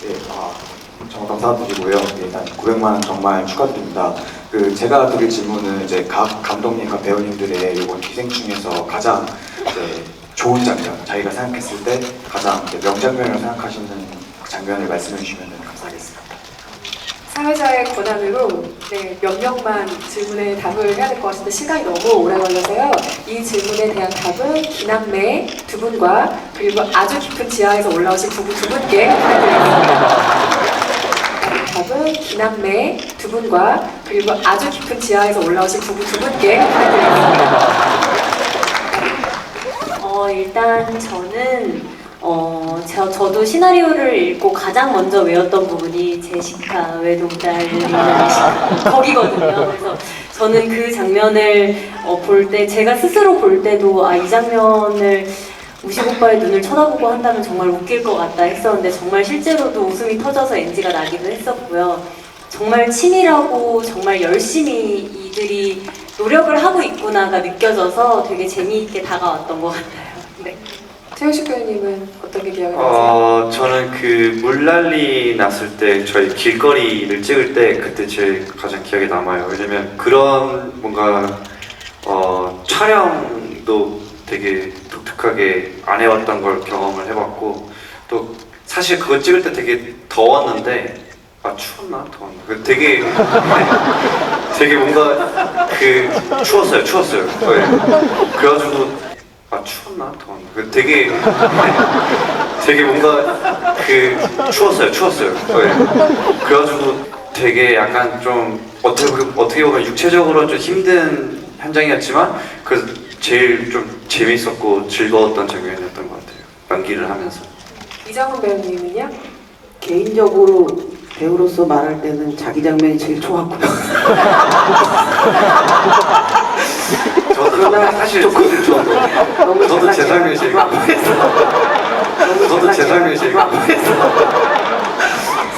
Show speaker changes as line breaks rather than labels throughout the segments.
네, 아, 정말 감사드리고요. 네, 일단 900만 원 정말 축하드립니다. 그 제가 드릴 질문은 이제 각 감독님과 배우님들의 이번 기생충에서 가장 이제 좋은 장면, 자기가 생각했을 때 가장 명장면이라고 생각하시는 장면을 말씀해 주시면 감사하겠습니다.
사회자의 권한으로 네, 몇 명만 질문에 답을 해야 될 것 같은데 시간이 너무 오래 걸려서요. 이 질문에 대한 답은 기남매 두 분과 그리고 아주 깊은 지하에서 올라오신 부부 두 분께 부탁드리겠습니다. 답은 기남매 두 분과 그리고 아주 깊은 지하에서 올라오신 부부 두 분께 부탁드리겠습니다.
어, 일단 저는 어, 저, 저도 시나리오를 읽고 가장 먼저 외웠던 부분이 제시카 외동딸이라는 거기거든요. 그래서 저는 그 장면을 어, 볼 때, 제가 스스로 볼 때도 아, 이 장면을 우식 오빠의 눈을 쳐다보고 한다면 정말 웃길 것 같다 했었는데 정말 실제로도 웃음이 터져서 NG가 나기도 했었고요. 정말 치밀하고 정말 열심히 이들이 노력을 하고 있구나가 느껴져서 되게 재미있게 다가왔던 것 같아요. 네.
최우식 배우님은 어떤 게 기억에 나세요?
어, 저는 그 물난리 났을 때 저희 길거리를 찍을 때 그때 제일 가장 기억에 남아요. 왜냐면 그런 뭔가 어, 촬영도 되게 독특하게 안 해왔던 걸 경험을 해봤고 또 사실 그거 찍을 때 되게 더웠는데 아 추웠나 더웠나 그 되게 되게 뭔가 그 추웠어요 추웠어요 네. 그래가지고 아 추웠나 더웠나 그 되게 되게 뭔가 그 추웠어요 추웠어요 네. 그래가지고 되게 약간 좀 어떻게 보면- 어떻게 보면 육체적으로 좀 힘든 현장이었지만 그 제일 좀 재밌었고 즐거웠던 장면이었던 것 같아요 연기를 하면서
이정훈 배우님은요?
개인적으로 배우로서 말할 때는 자기 장면이 제일 좋았고요.
저도 사실
조금
저도
너무
저도 제. 장면이 제일 저도 제 장면이 제일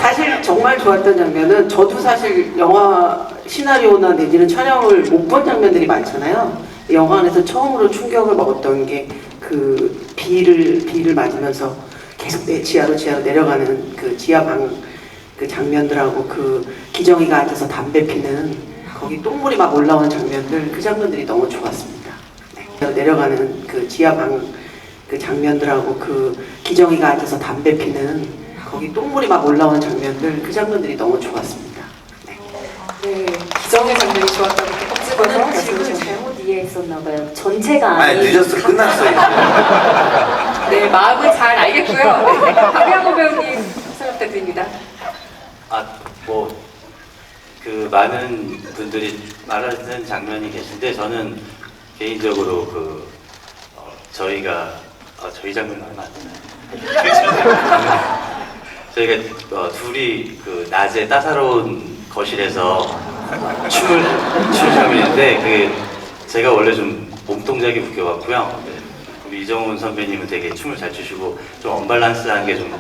사실 정말 좋았던 장면은 저도 사실 영화 시나리오나 내지는 촬영을 못 본 장면들이 많잖아요. 영화 안에서 처음으로 충격을 먹었던 게 그 비를 비를 맞으면서 계속 내 지하로 지하로 내려가는 그 지하 방 그 장면들하고 그 기정이가 앉아서 담배 피는 거기 똥물이 막 올라오는 장면들 그 장면들이 너무 좋았습니다. 네. 내려가는 그 지하 방 그 장면들하고 그 기정이가 앉아서 담배 피는 거기 똥물이 막 올라오는 장면들 그 장면들이 너무 좋았습니다. 네.
네, 기정의 장면이 좋았다고 꼭 집어서
저는 지금. 잘못 이해했었나 봐요. 전체가
아니 늦었어 끝났어 이제
네, 마음은 잘 알겠고요. 네, 박양호 배우님 설명 부탁드립니다.
아, 뭐, 그 많은 분들이 말하는 장면이 계신데 저는 개인적으로 그 어, 저희가 어, 저희 장면 얼마 안? 저희가 어, 둘이 그 낮에 따사로운 거실에서 춤을 추는 장면인데 그 제가 원래 좀 몸동작이 웃겨갖고요. 네. 이정훈 선배님은 되게 춤을 잘 추시고 좀 언밸런스한 게 좀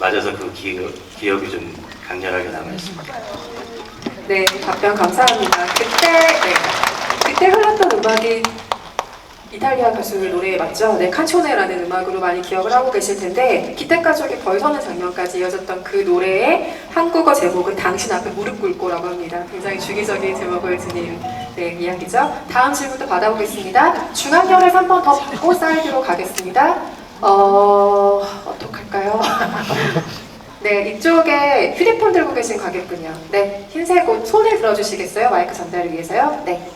맞아서 그 기, 기억이 좀 강렬하게 남아있습니다.
네, 답변 감사합니다. 그때, 네, 그때 흘렀던 음악이 이탈리아 가수의 노래 맞죠? 네, 칸초네라는 음악으로 많이 기억을 하고 계실 텐데 기택 가족이 벌 서는 장면까지 이어졌던 그 노래의 한국어 제목은 당신 앞에 무릎 꿇고라고 합니다. 굉장히 주기적인 제목을 지닌 네, 이야기죠. 다음 질문도 받아보겠습니다. 중앙열에서 한번 더 받고 사이드로 가겠습니다. 어, 어떡할까요? 네, 이쪽에 휴대폰 들고 계신 관객분요. 네, 흰색 옷 손을 들어주시겠어요? 마이크 전달을 위해서요. 네.